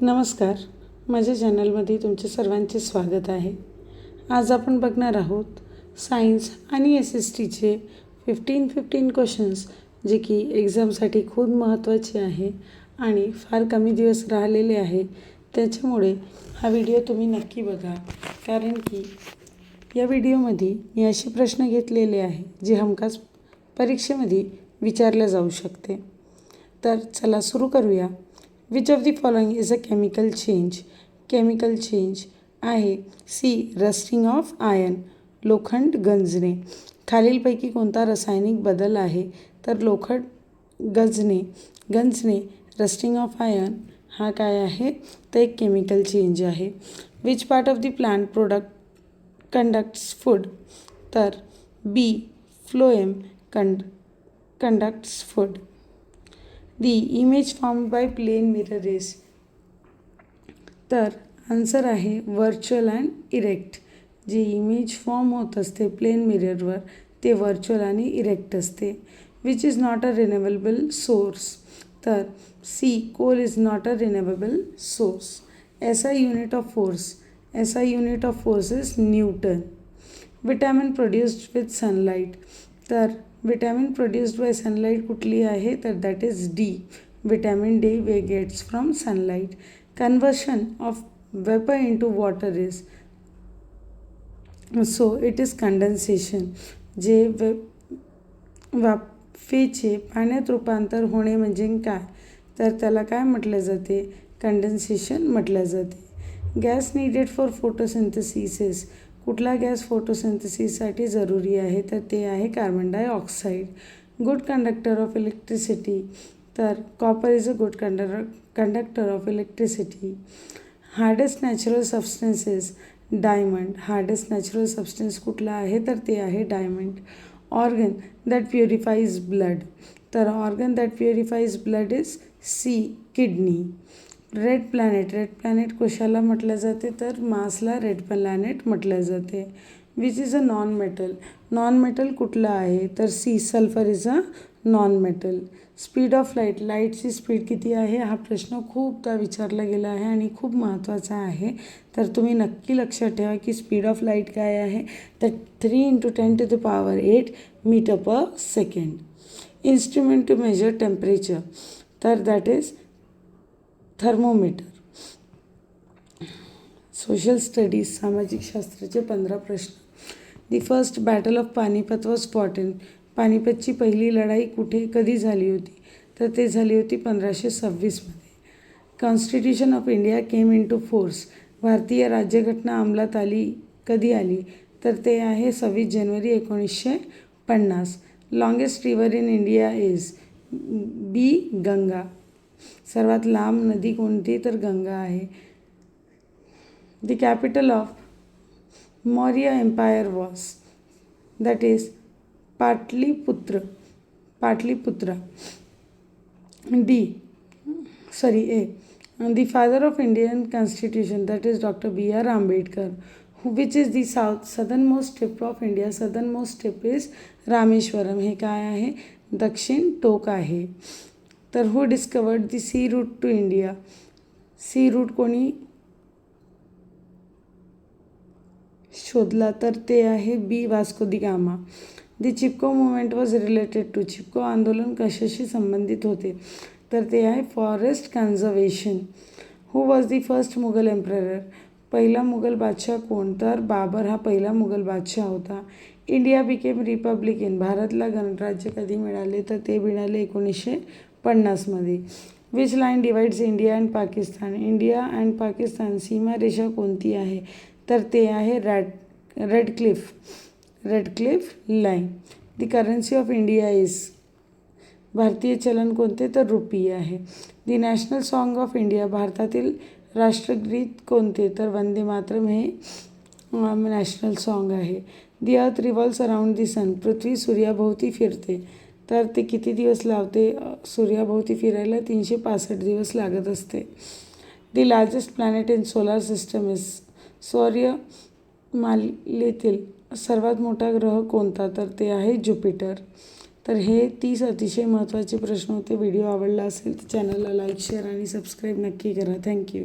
नमस्कार. माझ्या चॅनलमध्ये तुमचे सर्वांचे स्वागत आहे. आज आपण बघणार आहोत सायन्स आणि एस एस टीचे फिफ्टीन फिफ्टीन क्वेश्चन्स जे की एक्झामसाठी खूप महत्त्वाचे आहे आणि फार कमी दिवस राहिलेले आहे. त्याच्यामुळे हा व्हिडिओ तुम्ही नक्की बघा. कारण की या व्हिडिओमध्ये मी असे प्रश्न घेतलेले आहे जे हमखास परीक्षेमध्ये विचारले जाऊ शकते. तर चला सुरू करूया. Which of the following is a chemical change chemical change आहे. सी रस्टिंग ऑफ आयन लोखंड गंजणे. खालीलपैकी कोणता रासायनिक बदल आहे? तर लोखंड गंजणे. गंजणे रस्टिंग ऑफ आयन हा काय आहे? तर एक केमिकल चेंज आहे. Which part of the plant product conducts food तर B phloem cond conducts food the image form by plane mirror is तर आन्सर आहे व्हर्च्युअल अँड इरेक्ट जे इमेज फॉर्म होत असते प्लेन मिररवर ते व्हर्च्युअल आणि इरेक्ट असते which is not a renewable source तर C coal is not a renewable source S I unit of force S I unit of force is newton vitamin produced with sunlight तर vitamin produced by sunlight कुठली आहे? तर that is D vitamin D we gets from sunlight conversion of vapour into water is so it is condensation जे वे वाफेचे पाण्यात रूपांतर होणे म्हणजे काय? तर त्याला काय म्हटलं जाते? कंडेन्सेशन म्हटलं जाते. गॅस निडेड फॉर फोटोसिंथसिस कुठला गॅस फोटोसिंथेसिससाठी जरुरी आहे तर ते आहे carbon dioxide good conductor of electricity तर copper is a good cond conductor of electricity hardest natural substances diamond hardest natural substance कुठला आहे तर ते आहे diamond organ that purifies blood तर organ that purifies blood is C kidney red planet red planet कशाला म्हटलं जाते तर मासला रेड प्लॅनेट म्हटलं जाते which is a non metal non metal कुठलं आहे? तर C sulphur is a non metal speed of light लाईटची स्पीड किती आहे? हा प्रश्न खूपदा विचारला गेला आहे आणि खूप महत्त्वाचा आहे. तर तुम्ही नक्की लक्षात ठेवा की स्पीड ऑफ लाइट काय आहे? तर three into ten to the power eight metre per second instrument to measure temperature तर that is thermometer. Social studies सामाजिक शास्त्राचे पंधरा प्रश्न. The first battle of Panipat was fought in पानिपतची पहिली लढाई कुठे कधी झाली होती? तर ते झाली होती पंधराशे सव्वीसमध्ये constitution of India came into force भारतीय राज्यघटना अंमलात आली कधी आली? तर ते आहे सव्वीस जानेवारी एकोणीसशे पन्नास. Longest river in India is B Ganga सर्वात लांब नदी कोणती तर गंगा आहे. The capital of Maurya empire was that is Pataliputra Pataliputra D sorry A the father of Indian constitution that is doctor B R Ambedkar which is the south southernmost tip of India southernmost tip is Rameswaram हे काय आहे दक्षिण टोक आहे तर who discovered the sea route to India sea route कोणी शोधला तर ते आहे B Vasco da Gama the Chipko movement was related to Chipko आंदोलन कशाशी संबंधित होते? तर ते आहे forest conservation who was the first Mughal emperor पहिला मुघल बादशाह कोण? तर बाबर हा पहिला मुघल बादशाह होता. इंडिया बिकेम रिपब्लिक इन भारतला गणराज्य कधी मिळाले? तर ते मिळाले एकोणीसशे पन्नासमध्ये. Which line divides India and Pakistan India and Pakistan सीमारेषा कोणती आहे? तर ते आहे rad Radcliffe Radcliffe line the currency of India is भारतीय चलन कोणते? तर रुपी आहे. The national song of India भारतातील राष्ट्रगीत कोणते? तर वंदे मातरम हे नॅशनल सॉन्ग आहे. दी अर्थ रिव्हॉल्व्स अराउंड दी सन पृथ्वी सूर्याभोवती फिरते. तर ते किती दिवस लावते? सूर्याभोवती फिरायला तीनशे पासष्ट दिवस लागत असते. The largest planet in solar system is सौर्य मालेतील सर्वात मोठा ग्रह कोणता? तर ते आहे ज्युपिटर. तर हे तीस अतिशय महत्त्वाचे प्रश्न होते. व्हिडिओ आवडला असेल तर चॅनलला लाईक शेअर आणि सबस्क्राईब नक्की करा. थँक्यू